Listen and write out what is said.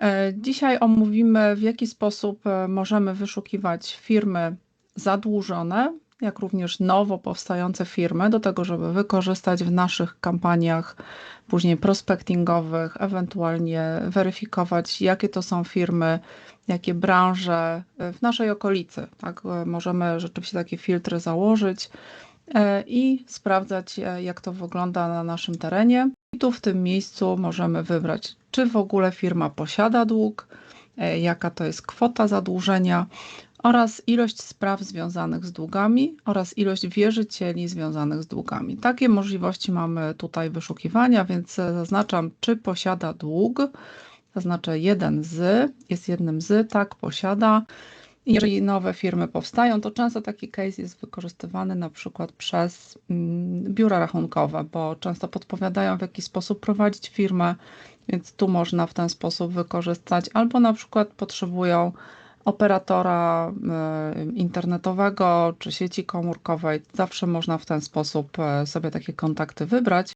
E, Dzisiaj omówimy, w jaki sposób e, możemy wyszukiwać firmy zadłużone, jak również nowo powstające firmy, do tego, żeby wykorzystać w naszych kampaniach później prospectingowych, ewentualnie weryfikować, jakie to są firmy, jakie branże e, w naszej okolicy. Tak? Możemy rzeczywiście takie filtry założyć i sprawdzać, jak to wygląda na naszym terenie. I tu w tym miejscu możemy wybrać, czy w ogóle firma posiada dług, e, jaka to jest kwota zadłużenia oraz ilość spraw związanych z długami oraz ilość wierzycieli związanych z długami. Takie możliwości mamy tutaj wyszukiwania, więc e, zaznaczam, czy posiada dług. Zaznaczę jeden z, jest jednym z, tak, posiada. Jeżeli nowe firmy powstają, to często taki case jest wykorzystywany na przykład przez mm, biura rachunkowe, bo często podpowiadają, w jaki sposób prowadzić firmę, więc tu można w ten sposób wykorzystać, albo na przykład potrzebują operatora e, internetowego czy sieci komórkowej. Zawsze można w ten sposób e, sobie takie kontakty wybrać.